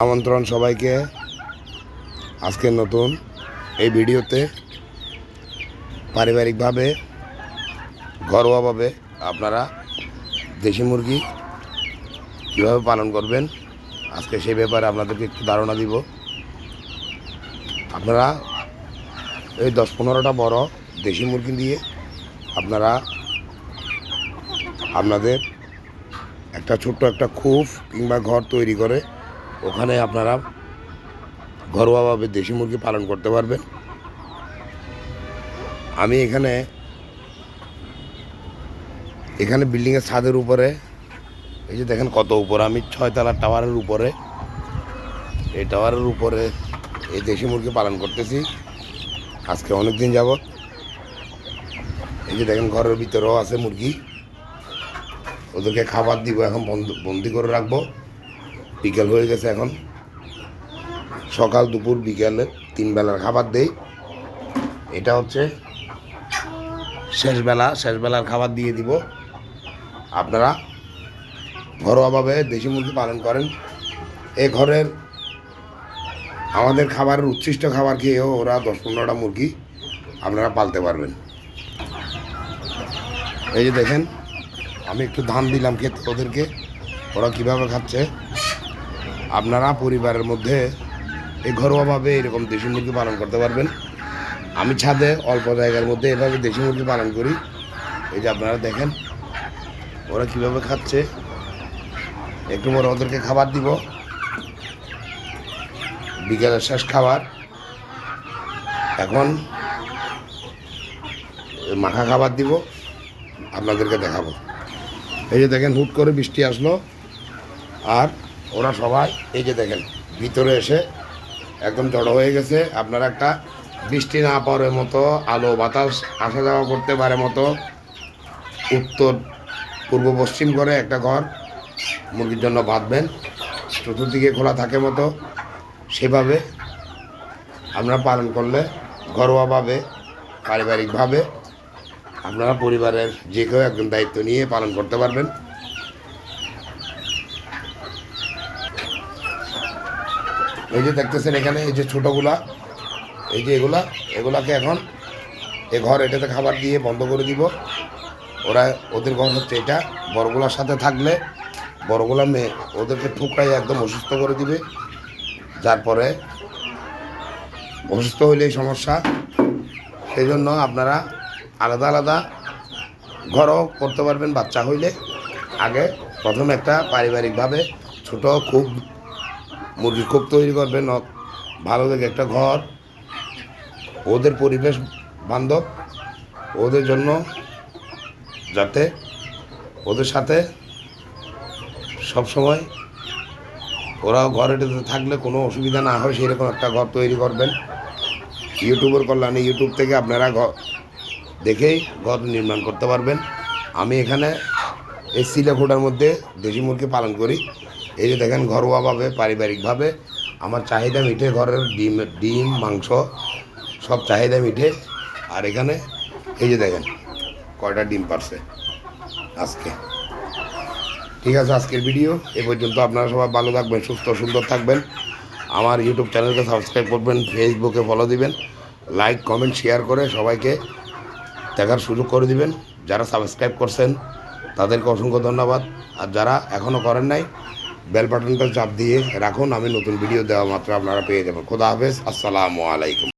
আমন্ত্রণ সবাইকে। আজকের নতুন এই ভিডিওতে পারিবারিকভাবে, ঘরোয়াভাবে আপনারা দেশি মুরগি কীভাবে পালন করবেন, আজকে সেই ব্যাপারে আপনাদেরকে একটু ধারণা দিব। আপনারা এই দশ পনেরোটা বড় দেশি মুরগি দিয়ে আপনারা আপনাদের একটা ছোট্ট একটা খুব কিংবা ঘর তৈরি করে ওখানে আপনারা ঘরোয়াভাবে দেশি মুরগি পালন করতে পারবেন। আমি এখানে এখানে বিল্ডিংয়ের ছাদের উপরে, এই যে দেখেন কত উপরে, আমি ছয়তলা টাওয়ারের উপরে, এই টাওয়ারের উপরে এই দেশি মুরগি পালন করতেছি। আজকে অনেক দিন যাবত এই যে দেখেন ঘরের ভিতরেও আছে মুরগি। ওদেরকে খাবার দিব, এখন বন্দি করে রাখব। বিকেল হয়ে গেছে এখন। সকাল দুপুর বিকেলে তিন বেলার খাবার দেই। এটা হচ্ছে শেষবেলা শেষবেলার খাবার দিয়ে দিব। আপনারা ঘরোয়াভাবে দেশি মুরগি পালন করেন। এ ঘরের আমাদের খাবারের উচ্ছিষ্ট খাবার খেয়েও ওরা দশ পনেরোটা মুরগি আপনারা পালতে পারবেন। এই যে দেখেন, আমি একটু ধান দিলাম খেতে ওদেরকে। ওরা কীভাবে খাচ্ছে? আপনারা পরিবারের মধ্যে এই ঘরোয়াভাবে এরকম দেশি মুরগি পালন করতে পারবেন। আমি ছাদে অল্প জায়গার মধ্যে এভাবে দেশি মুরগি পালন করি। এই যে আপনারা দেখেন, ওরা কীভাবে খাচ্ছে। একটু পরে ওদেরকে খাবার দিব। বিকেলের শেষ খাবার। এখন মাখা খাবার দিব। আপনাদেরকে দেখাবো। এই যে দেখেন, হুট করে বৃষ্টি আসলো। আর ওরা সবাই, এই যে দেখেন, ভিতরে এসে একদম জড়ো হয়ে গেছে। আপনার একটা বৃষ্টি না পড়ার মতো, আলো, বাতাস আসা যাওয়া করতে পারে মতো, উত্তর, পূর্ব, পশ্চিম করে একটা ঘর মুরগির জন্য বাঁধবেন। চতুর্দিকে খোলা থাকে মতো, সেভাবে আপনারা পালন করলে ঘরোয়াভাবে, পারিবারিকভাবে আপনারা পরিবারের যে কেউ একজন দায়িত্ব নিয়ে পালন করতে পারবেন। এই যে দেখতেছেন এখানে, এই যে ছোটোগুলা, এই যে এগুলা, এগুলাকে এখন এ ঘর এটাতে খাবার দিয়ে বন্ধ করে দিব। ওরা, ওদের ঘর হচ্ছে এটা। বড়গুলার সাথে থাকলে বড়গুলা মেয়ে ওদেরকে ঠুকরাই একদম অসুস্থ করে দিবে। যার পরে অসুস্থ হইলেই সমস্যা। সেই জন্য আপনারা আলাদা আলাদা ঘরও করতে পারবেন বাচ্চা হইলে। আগে প্রথম একটা পারিবারিকভাবে ছোট, খুব মুরগি খুব তৈরি করবেন ভালো দেখে একটা ঘর। ওদের পরিবেশ বান্ধব, ওদের জন্য যাতে ওদের সাথে সবসময় ওরা ঘরেটাতে থাকলে কোনো অসুবিধা না হয়, সেরকম একটা ঘর তৈরি করবেন। ইউটিউবের কল্যাণে ইউটিউব থেকে আপনারা ঘর দেখেই ঘর নির্মাণ করতে পারবেন। আমি এখানে এই সিলেখোটার মধ্যে দেশি মুরগি পালন করি। এই যে দেখেন ঘরোয়াভাবে, পারিবারিকভাবে আমার চাহিদা মিটে ঘরের ডিম ডিম, মাংস সব চাহিদা মিটে আর এখানে এই যে দেখেন কয়টা ডিম পারছে আজকে। ঠিক আছে, আজকের ভিডিও এ পর্যন্ত। আপনারা সবাই ভালো থাকবেন, সুস্থ, সুন্দর থাকবেন। আমার ইউটিউব চ্যানেলকে সাবস্ক্রাইব করবেন ফেসবুকে ফলো দিবেন। লাইক কমেন্ট শেয়ার করে সবাইকে দেখার সুযোগ করে দিবেন। যারা সাবস্ক্রাইব করছেন, তাদেরকে অসংখ্য ধন্যবাদ। আর যারা এখনও করেন নাই বেল বাটনটা চাপ দিয়ে রাখুন, আমি নতুন ভিডিও দেওয়া মাত্র আপনারা পেয়ে যাবেন। খোদা হাফেজ, আসসালামু আলাইকুম।